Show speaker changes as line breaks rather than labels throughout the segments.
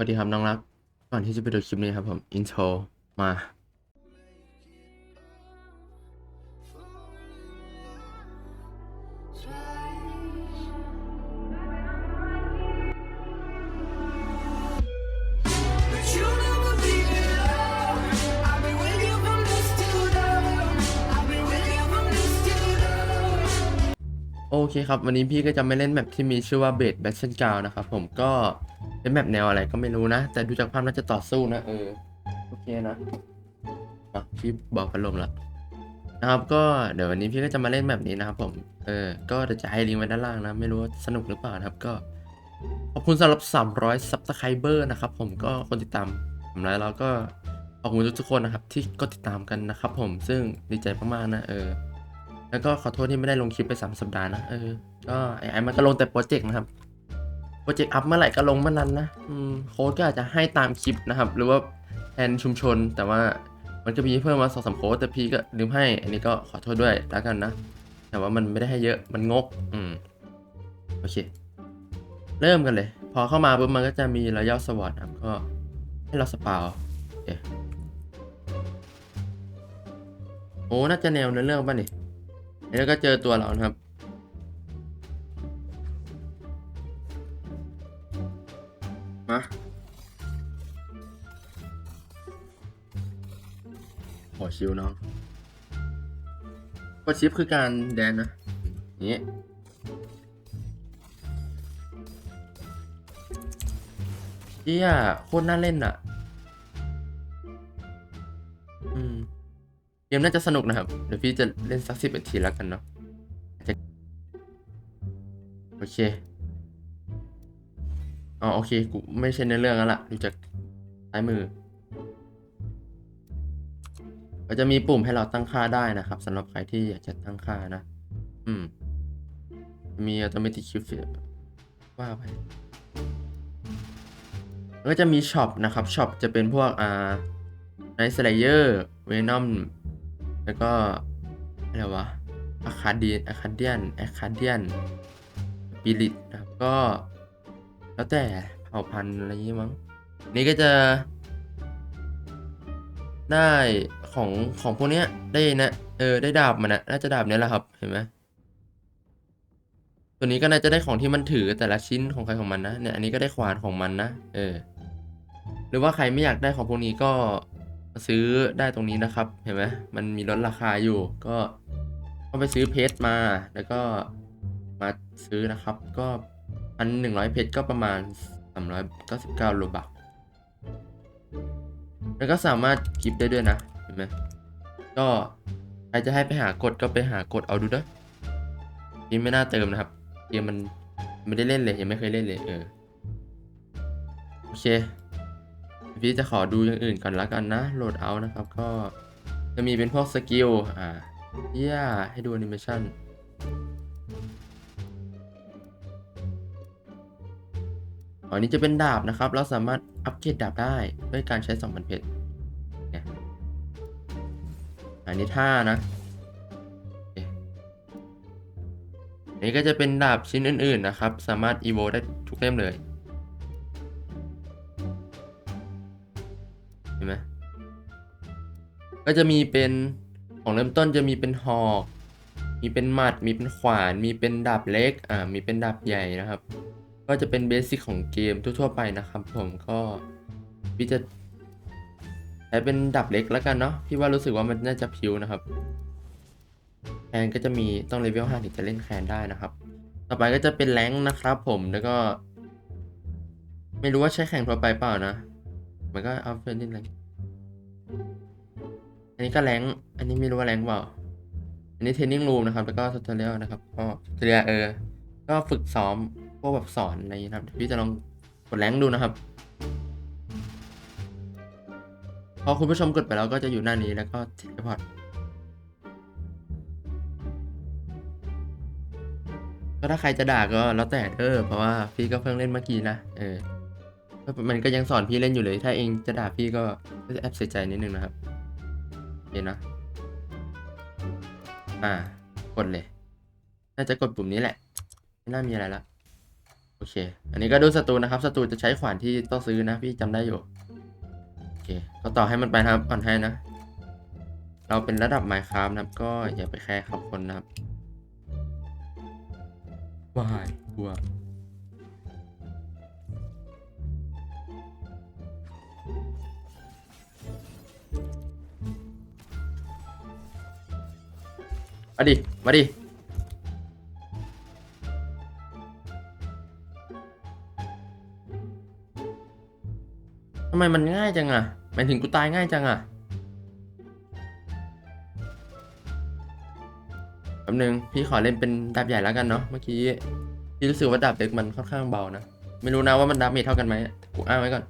วัสดีครับน้องรัก ก่อนที่จะไปดูคลิปนี้ครับผม อินโทรมา เคครับ วันนี้พี่ก็จะไม่เล่นแมปที่มีชื่อว่าเบดแบทเชนกาวนะครับผมก็เป็นแมปแนวอะไรก็ไม่รู้นะ แต่ดูจากภาพน่าจะต่อสู้นะเออโอเคนะอะพี่บอกพัดลมละนะครับก็เดี๋ยววันนี้พี่ก็จะมาเล่นแบบนี้นะครับผมเออก็เดี๋ยวจะให้ลิงก์ไว้ด้านล่างนะ ไม่รู้ว่าสนุกหรือเปล่านะครับก็ขอบคุณสำหรับ 300 subscriber นะครับผมก็คนติดตามผมแล้วแล้วก็ขอบคุณทุกๆคนนะครับที่ก็ติดตามกันนะครับผมซึ่งดีใจมากๆนะเออ แล้วก็ขอโทษที่ไม่ได้ลงคลิปไป3สัปดาห์นะ เออ ก็ไอ้ไอ้มันก็ลงแต่โปรเจกต์นะครับ โปรเจกต์อัพเมื่อไหร่ก็ลงเมื่อนั้นนะ อืม โค้ดก็อาจจะให้ตามคลิปนะครับ หรือว่าแทนชุมชน แต่ว่ามันก็มีเพิ่มมาสองสามโค้ดแต่พี่ก็ลืมให้ อันนี้ก็ขอโทษด้วยแล้วกันนะ แต่ว่ามันไม่ได้ให้เยอะ มันงก อืม โอเค เริ่มกันเลย พอเข้ามาปุ๊บมันก็จะมีรอยย่อสวอตครับ ก็ให้เราสปาวโอเคโอ้ น่าจะแนวเนื้อเรื่องป่ะนี่ แล้วก็เจอตัวเรานะครับ มาขอชิวน้องกดชิปคือการแดนนะอย่างนี้เฮียโคตรน่าเล่นอะ เกมน่าจะสนุกนะครับ เดี๋ยวพี่จะเล่นสักสิบนาทีแล้วกันเนาะโอเคอ๋อโอเค กูไม่ใช่ในเรื่องแล้วล่ะดูจากซ้ายมือก็จะมีปุ่มให้เราตั้งค่าได้นะครับสำหรับใครที่อยากจะตั้งค่านะ อืม มี automatic shift ว่าไปก็จะมีช็อปนะครับช็อปจะเป็นพวกอ่า Night Slayer Venom แล้วก็อะไรวะอะคาเดียนอะคาเดียนอะคาเดียนปิริตนะครับก็ แล้วแต่เผ่าพันธุ์อะไรอย่างี้มั้ง นี่ก็จะได้ของของพวกเนี้ยได้นะเออได้ดาบมันนะน่าจะดาบเนี้ยแหละครับเห็นไหมตัวนี้ก็น่าจะได้ของที่มันถือแต่ละชิ้นของใครของมันนะเนี่ยอันนี้ก็ได้ขวานของมันนะเออ หรือว่าใครไม่อยากได้ของพวกนี้ก็ มาซื้อได้ตรงนี้นะครับ เห็นไหมมันมีลดราคาอยู่ ก็ก็ไปซื้อเพชรมา แล้วก็มาซื้อนะครับ ก็พันหนึ่งร้อยเพชรก็ประมาณสามร้อยเก้าสิบเก้าโลบักแล้วก็สามารถกิฟได้ด้วยนะ เห็นไหมก็ใครจะให้ไปหากดก็ไปหากดเอาดูนะนี่ไม่น่าเติมนะครับเกมมันไม่ได้เล่นเลยยังไม่เคยเล่นเลยเออโอเค พี่จะขอดูอย่างอื่นก่อนละกันนะโหลดเอานะครับก็จะมีเป็นพวกสกิลอ่าเยี่ยให้ดูแอนิเมชันอ๋อนี่จะเป็นดาบนะครับ เราสามารถอัปเกรดดาบได้ด้วยการใช้2,000เพชรเนี่ยอันนี้ท่านะอันนี้ก็จะเป็นดาบชิ้นอื่นๆนะครับ สามารถอีโวได้ทุกเล่มเลย ก็จะมีเป็นของเริ่มต้นจะมีเป็นหอก มีเป็นหมัด มีเป็นขวาน มีเป็นดาบเล็ก อ่า มีเป็นดาบใหญ่นะครับ ก็จะเป็นเบสิกของเกมทั่วๆไปนะครับ ผมก็พี่จะใช้เป็นดาบเล็กแล้วกันเนาะพี่ว่ารู้สึกว่ามันน่าจะพิวนะครับแคนก็จะมีต้องเลเวล5ถึงจะเล่นแคนได้นะครับ ต่อไปก็จะเป็นแรงนะครับ ผมแล้วก็ ไม่รู้ว่าใช้แข่งทั่วไปเปล่านะ มันก็เอาเพื่อนที่แรง อันนี้ก็แรงอันนี้ไม่รู้ว่าแรงเปล่า อันนี้เทรนนิ่งรูมนะครับ แล้วก็ทัตเรียลนะครับ ก็ทัตเรียเออ ก็ฝึกซ้อมพวกแบบสอนอะไรนะครับ พี่จะลองกดแรงดูนะครับ พอคุณผู้ชมกดไปแล้วก็จะอยู่หน้านี้แล้วก็เทเลพอร์ตก็ถ้าใครจะด่าก็แล้วแต่เด้อเพราะว่าพี่ก็เพิ่งเล่นเมื่อกี้นะ เออ มันก็ยังสอนพี่เล่นอยู่เลย ถ้าเองจะด่าพี่ก็จะแอบเสียใจนิดนึงนะครับ เห็นนะ อ่า กดเลย น่าจะกดปุ่มนี้แหละ ไม่น่ามีอะไรละโอเค อันนี้ก็ดูศัตรูนะครับ ศัตรูจะใช้ขวานที่ต้องซื้อนะ พี่จำได้อยู่ โอเค ก็ต่อให้มันไปนะครับอ่อนให้นะ เราเป็นระดับไมค์ครับนะครับ ก็อย่าไปแคร์ขับคนนะครับวายกลัว มาดิ มาดิ ทำไมมันง่ายจังอะหมายถึงกูตายง่ายจังอะแป๊บนึงพี่ขอเล่นเป็นดาบใหญ่แล้วกันเนาะเมื่อกี้พี่รู้สึกว่าดาบเล็กมันค่อนข้างเบานะ ไม่รู้นะว่ามันดาเมจเท่ากันไหมกูอ้างไว้ก่อน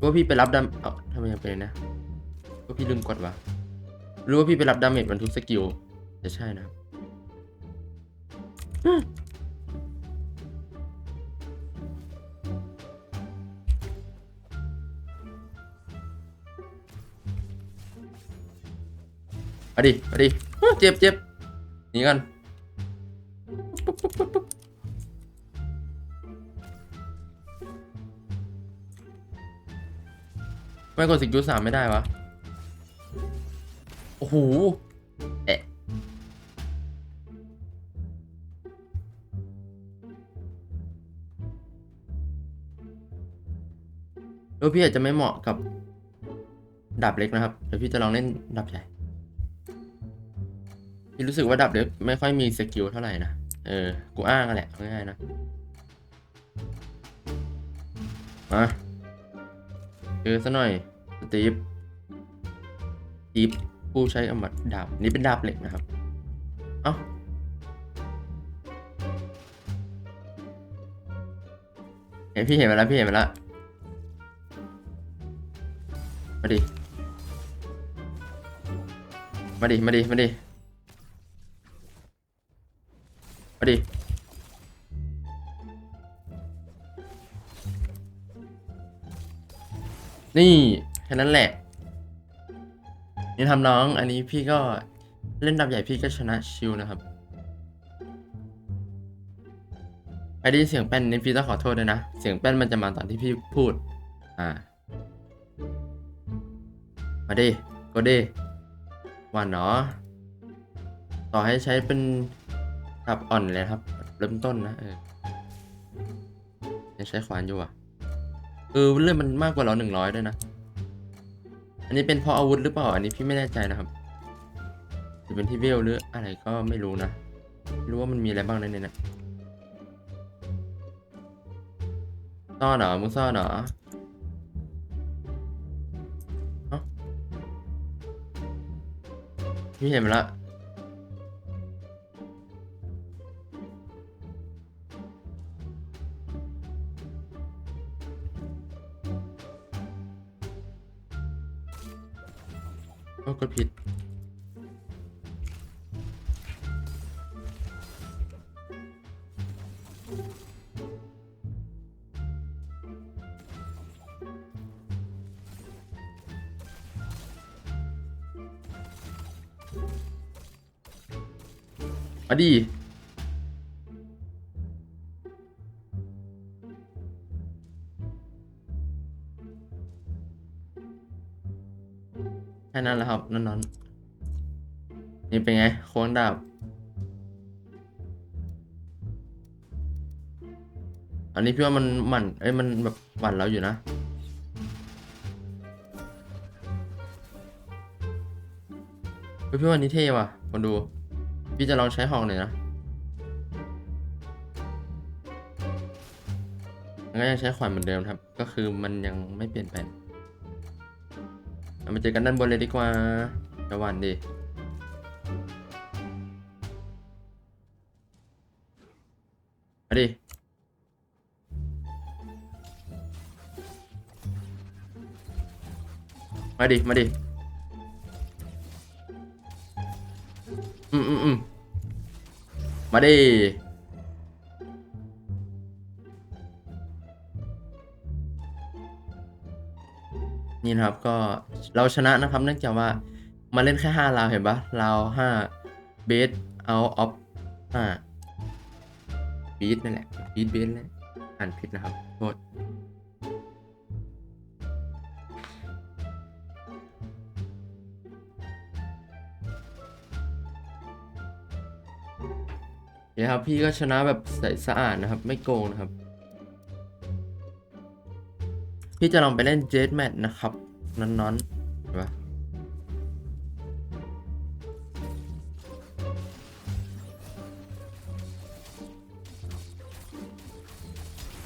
ว่าพี่ไปรับดาเอ้าทำไมยังเป็นนะ ว่าพี่ลืมกดวะหรู้ว่าพี่ไปรับดาเมจมันทุกสกิลจะใช่นะครับมาดิมาดิเจ็บเจ็บหนีกันไม่กดสิกจูสามไม่ได้วะ หเอะแล้พี่อาจจะไม่เหมาะกับดาบเล็กนะครับ เดี๋ยวพี่จะลองเล่นดาบใหญ่ พี่รู้สึกว่าดับเล็กไม่ค่อยมีสกิลเท่าไหร่นะ เออ กูอ้างอะแหละง่ายๆนะ มาเจอซะหน่อย สตีฟสตีฟ ผู้ใช้อมตะดาบนี่เป็นดาบเหล็กนะครับ เอ้าเห็นพี่เห็นมาแล้วพี่เห็นมาแล้วมาดิ มาดิ มาดิ มาดิ มาดิ นี่ แค่นั้นแหละ นี่ทำน้อง อันนี้พี่ก็เล่นดับใหญ่พี่ก็ชนะชิวนะครับได้ยินเสียงแป้นนี่พี่ต้องขอโทษด้วยนะ เสียงแป้นมันจะมาตอนที่พี่พูด อ่า มาดิก็ดิวานเนาะต่อให้ใช้เป็นดับอ่อนเลยครับ เริ่มต้นนะเออยังใช้ขวานอยู่อะเออเรื่องมันมากกว่าเราหนึ่งร้อยด้วยนะ อันนี้เป็นเพราะอาวุธหรือเปล่า อันนี้พี่ไม่แน่ใจนะครับหรือเป็นที่เวลหรืออะไรก็ไม่รู้นะไม่รู้ว่ามันมีอะไรบ้างในนี้นะซ่อนเหรอมึงซ่อนเหรอพี่เห็นมาละ โอ้กดผิด มาดี ค่นั้นแหละครับนั่นนนนี่เป็นไงโค้งดาบอันนี้พี่ว่ามันหมั่นเอ้ยมันแบบหวั่นเราอยู่นะเฮ้ยพี่ว่านี้เท่ว่ะคนดู พี่จะลองใช้หอกหน่อยนะมันก็ยังใช้ขวานเหมือนเดิมครับ ก็คือมันยังไม่เปลี่ยนแปลง เอามาเจอกันด้านบนเลยดีกว่าจะวานดิมาดิมาดิ มาดิ อืมอืมอืมมาดิ นี่นะครับก็เราชนะนะครับ เนื่องจากว่ามาเล่นแค่ห้าราวเห็นปะราวห้าเบสเอาออฟอ่าบีทนั่นแหละบีทเบนแหละอ่านผิดนะครับโทษเดี๋ยวครับพี่ก็ชนะแบบใสสะอาดนะครับ ไม่โกงนะครับ พี่จะลองไปเล่นเจ t แมทนะครับ นอนๆเห็นปะ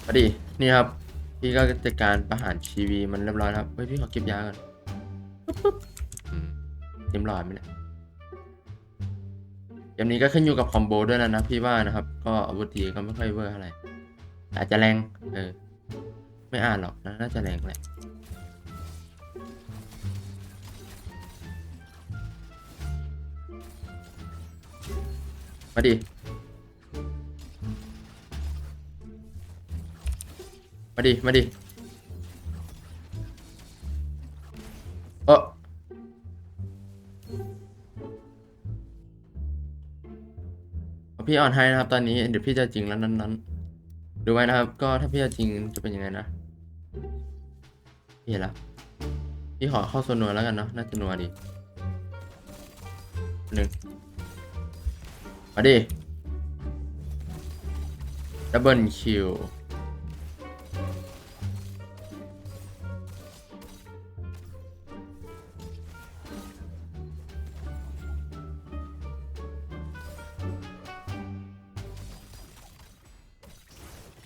พอดีนี่ครับ พี่ก็จัดการประหารชีวีมันเรียบร้อยครับเฮ้ยพี่ขอเก็บยาก่อนปุ๊บปุ๊บอืมเต็มหลอดไหมเนี่ยเกมนี้ก็ขึ้นอยู่กับคอมโบด้วยนะนะพี่ว่านะครับ ก็อาวุธดีก็ไม่ค่อยเวอร์เท่าไรอาจจะแรงเออ ไม่อ่านหรอกน่าจะแรงแหละมาดิ มาดิ มาดิ เออพี่อ่อนให้นะครับ ตอนนี้เดี๋ยวพี่จะจริงแล้วนั้นๆดูไว้นะครับ ก็ถ้าพี่จะจริงจะเป็นยังไงนะ พี่แล้วพี่ขอเข้าโซนนัวแล้วกันเนาะน่าจะนัวดีหนึ่งมาดิดับเบิลคิว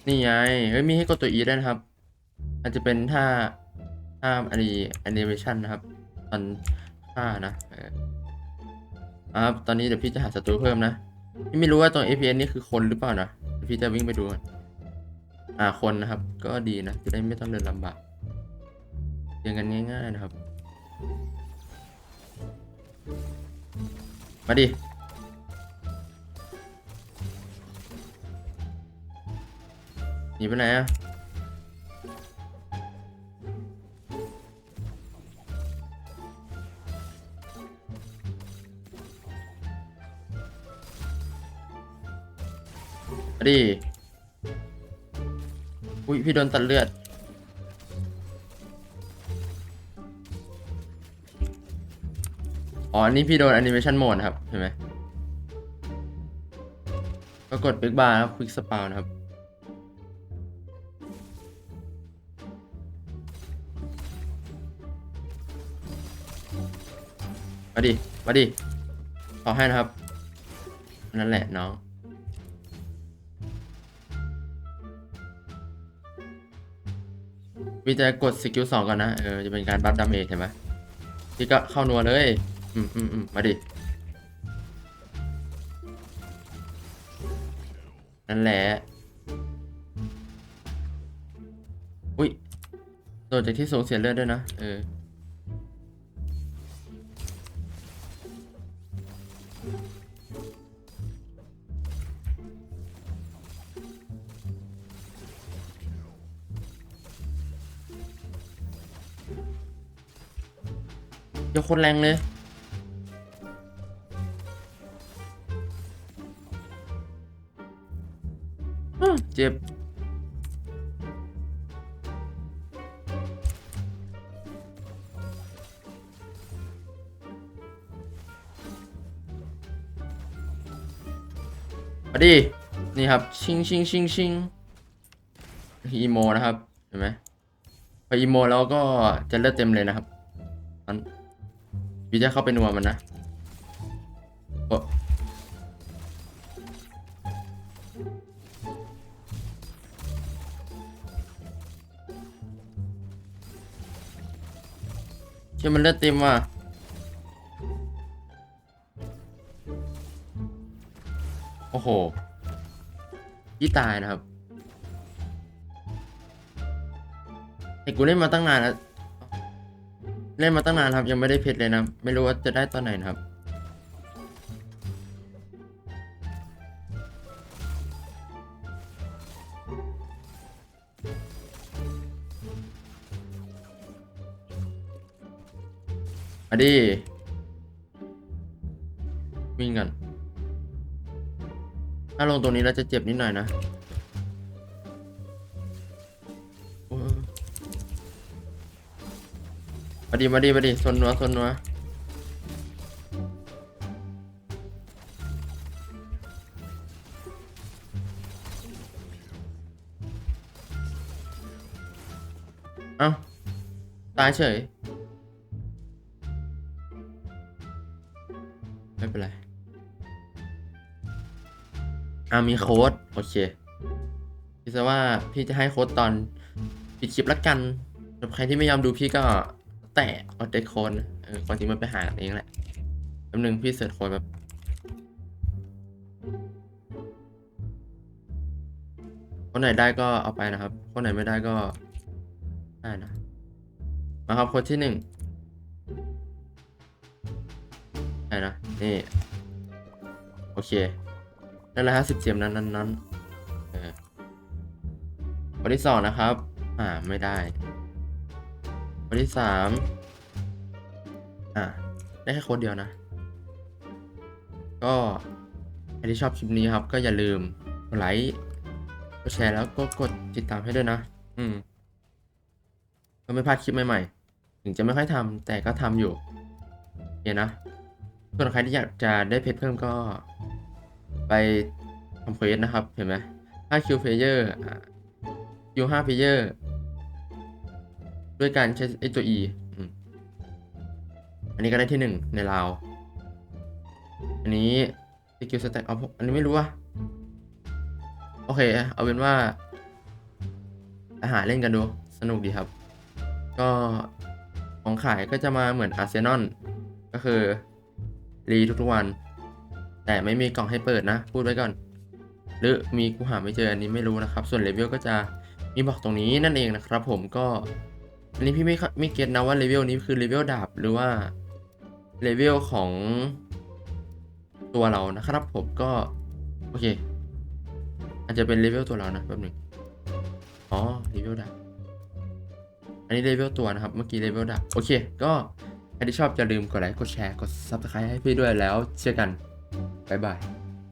นี่ไง เฮ้ย มีให้กดตัว E ด้นะครับ อาจจะเป็นท่า ท่าอันนี้แอนิเมชันนะครับ ตอนท่านะเออครับตอนนี้เดี๋ยวพี่จะหาศัตรูเพิ่มนะพี่ไม่รู้ว่าตรง APN นี่คือคนหรือเปล่านะพี่จะวิ่งไปดูอ่าคนนะครับ ก็ดีนะจะได้ไม่ต้องเดินลำบากเรียนกันง่าย ๆนะครับ มาดิหนีไปไหนอะ ดิ อุ้ยพี่โดนตัดเลือด อ๋ออันนี้พี่โดนแอนิเมชันโหมดนะครับ เห็นไหมก็กด Big Bar นะครับ Quick Spawn นะครับ มาดิ มาดิขอให้นะครับ นั่นแหละน้อง วิจะกดสกิลสองก่อนนะ เออ จะเป็นการบัฟดาเมจเห็นไหมที่ก็เข้านัวเลย อืมอืมอืมมาดิ นั่นแหละ อุ้ย โดดจากที่สูงเสียเลือดด้วยนะ เออ ยกคนแรงเลย เจ็บ มาดิ นี่ครับ ชิงชิงชิงชิงอีโมนะครับ เห็นไหมพออีโมแล้วก็จะเลือดเต็มเลยนะครับ อัน พี่จะเข้าไปนัวมันนะโอ้เชื่อมันเลือดเต็มว่ะโอ้โหพี่ตายนะครับแต่กูเล่นมาตั้งนานแล้ว เล่นมาตั้งนานครับ ยังไม่ได้เพชรเลยนะ ไม่รู้ว่าจะได้ตอนไหนนะครับมาดิวิ่งกัน ถ้าลงตรงนี้เราจะเจ็บนิดหน่อยนะ มาดีมาดีมาดีซนนัวซนนัวเอ้าตายเฉย ไม่เป็นไรอ่ามีโค้ดโอเคพี่จะว่าพี่จะให้โค้ดตอนปิดคลิปละกันสำหรับใครที่ไม่ยอมดูพี่ก็ แตะเอาเดโค้ดนเออความจริงมันไปหากันเองแหละแป๊บนึงพี่เสิร์ชโค้ดแบบคนไหนได้ก็เอาไปนะครับ คนไหนไม่ได้ก็ได้นะ มาครับโค้ดที่หนึ่งใช่นะ นี่ โอเคนั่นแหละฮะสิบเจมนั้นนั้นนั้นเออคนที่สองนะครับ อ่า ไม่ได้ คนที่สามอ่าได้แค่โค้ดเดียวนะ ก็ใครที่ชอบคลิปนี้ครับ ก็อย่าลืมกดไลค์กดแชร์แล้วก็กดติดตามให้ด้วยนะ อืม ก็ไม่พลาดคลิปใหม่ๆ ถึงจะไม่ค่อยทำแต่ก็ทำอยู่โอเคนะ ส่วนใครที่อยากจะได้เพชรเพิ่มก็ ไปทำเควสนะครับ เห็นไหม5 Q player อ่า Q 5 player ด้วยการใช้ไอตัว E อันนี้ก็ได้ที่หนึ่งในลาว อันนี้ skill stack เอาอันนี้ไม่รู้อะโอเค เอาเป็นว่าอาหารเล่นกันดู สนุกดีครับ ก็ของขายก็จะมาเหมือนอาร์เซนอลก็คือ รีทุกๆวัน แต่ไม่มีกล่องให้เปิดนะ พูดไว้ก่อน หรือมีกูหาไม่เจออันนี้ไม่รู้นะครับ ส่วนเลเวลก็จะมีบอกตรงนี้นั่นเองนะครับผมก็ อันนี้พี่ไม่ไม่เก็ตนะว่าเลเวลนี้คือเลเวลดาบหรือว่าเลเวลของตัวเรานะครับผมก็ โอเค อาจจะเป็นเลเวลตัวเรานะแป๊บหนึ่งอ๋อเลเวลดาบอันนี้เลเวลตัวนะครับเมื่อกี้เลเวลดาบโอเค ก็ใครที่ชอบอย่าลืมกดไลค์กดแชร์กด subscribe ให้พี่ด้วยแล้วเจอกันบ๊ายบาย